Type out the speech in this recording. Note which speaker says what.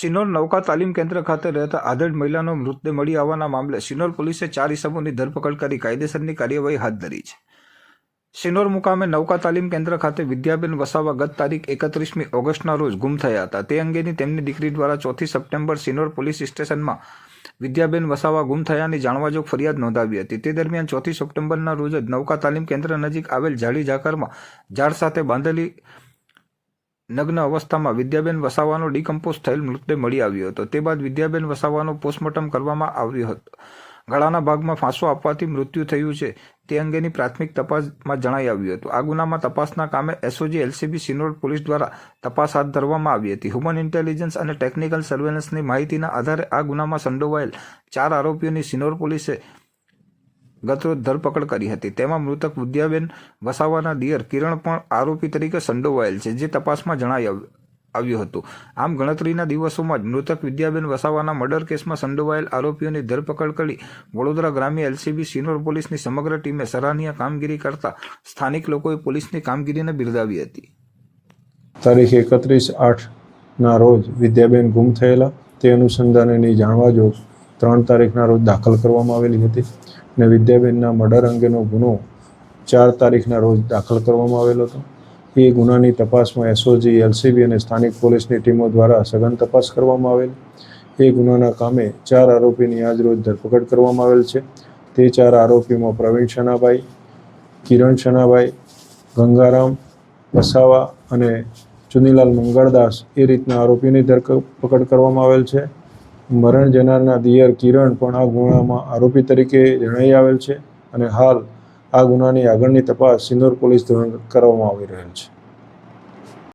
Speaker 1: સિનોર નૌકા તાલીમ કેન્દ્ર ખાતે રહેતા આધેડ મહિલાનો મૃતદેહ મળી આવવાના મામલે સિનોર પોલીસે ચાર ઇસમોની ધરપકડ કરી કાયદેસરની કાર્યવાહી હાથ ધરી છે. સિનોર મુકામે નૌકા તાલીમ કેન્દ્ર ખાતે વિદ્યાબેન વસાવા ગત તારીખ એકત્રીસમી ઓગસ્ટના રોજ ગુમ થયા હતા. તે અંગેની તેમની દીકરી દ્વારા ચોથી સપ્ટેમ્બર સિનોર પોલીસ સ્ટેશનમાં વિદ્યાબેન વસાવા ગુમ થયાની જાણવાજોગ ફરિયાદ નોંધાવી હતી. તે દરમિયાન ચોથી સપ્ટેમ્બરના રોજ જ નૌકા તાલીમ કેન્દ્ર નજીક આવેલ જાડી ઝાકરમાં ઝાડ સાથે બાંધેલી નગ્ન અવસ્થામાં વિદ્યાબેન વસાવાનો ડિકમ્પોઝ થયેલ મૃતદેહ મળી આવ્યો હતો. તે બાદ વિદ્યાબેન વસાવાનો પોસ્ટમોર્ટમ કરવામાં આવ્યો હતો. ગળાના ભાગમાં ફાંસો આપવાથી મૃત્યુ થયું છે. તે અંગેની પ્રાથમિક તપાસમાં જણાઈ આવ્યું હતું. આ ગુનામાં તપાસના કામે એસઓજી, એલસીબી સિનોર પોલીસ દ્વારા તપાસ હાથ ધરવામાં આવી હતી. હ્યુમન ઇન્ટેલિજન્સ અને ટેકનિકલ સર્વેલન્સની માહિતીના આધારે આ ગુનામાં સંડોવાયેલ ચાર આરોપીઓની સિનોર પોલીસે ગતરોજ ધરપકડ કરી હતી. તેમાં મૃતક વિદ્યાબેન વસાવાના દિયર કિરણ પણ આરોપી તરીકે સંડોવાયેલ છે, જે તપાસમાં જણાઈ આવ્યું હતું. આમ ગણતરીના દિવસોમાં જ મૃતક વિદ્યાબેન વસાવાના મર્ડર કેસમાં સંડોવાયેલ આરોપીઓની ધરપકડ કરી વડોદરા ગ્રામ્ય એલસીબી સિનોર પોલીસની સમગ્ર ટીમે સરાહનીય કામગીરી કરતા સ્થાનિક લોકોએ પોલીસની કામગીરીને બિરદાવી હતી.
Speaker 2: તારીખ એકત્રીસ આઠના રોજ વિદ્યાબેન ગુમ થયેલા. તે અનુસંધાને જાણવા જો ત્રણ તારીખના રોજ દાખલ કરવામાં આવેલી હતી. અને વિદ્યાબેનના મર્ડર અંગેનો ગુનો ચાર તારીખના રોજ દાખલ કરવામાં આવેલો હતો. એ ગુનાની તપાસમાં એસઓજી, એલસીબી અને સ્થાનિક પોલીસની ટીમો દ્વારા સઘન તપાસ કરવામાં આવેલ. એ ગુનાના કામે ચાર આરોપીની આજ રોજ ધરપકડ કરવામાં આવેલ છે. તે ચાર આરોપીમાં પ્રવીણ શનાભાઈ કિરણ શનાભાઈ ગંગારામ, વસાવા અને ચુનીલાલ મંગળદાસ એ રીતના આરોપીની ધરપકડ કરવામાં આવેલ છે. મરણ જનારના દિયર કિરણ પણ આ ગુનામાં આરોપી તરીકે જણાઈ આવેલ છે અને હાલ આ ગુનાની આગળની તપાસ સિંદોર પોલીસ દ્વારા કરવામાં આવી રહેલ છે.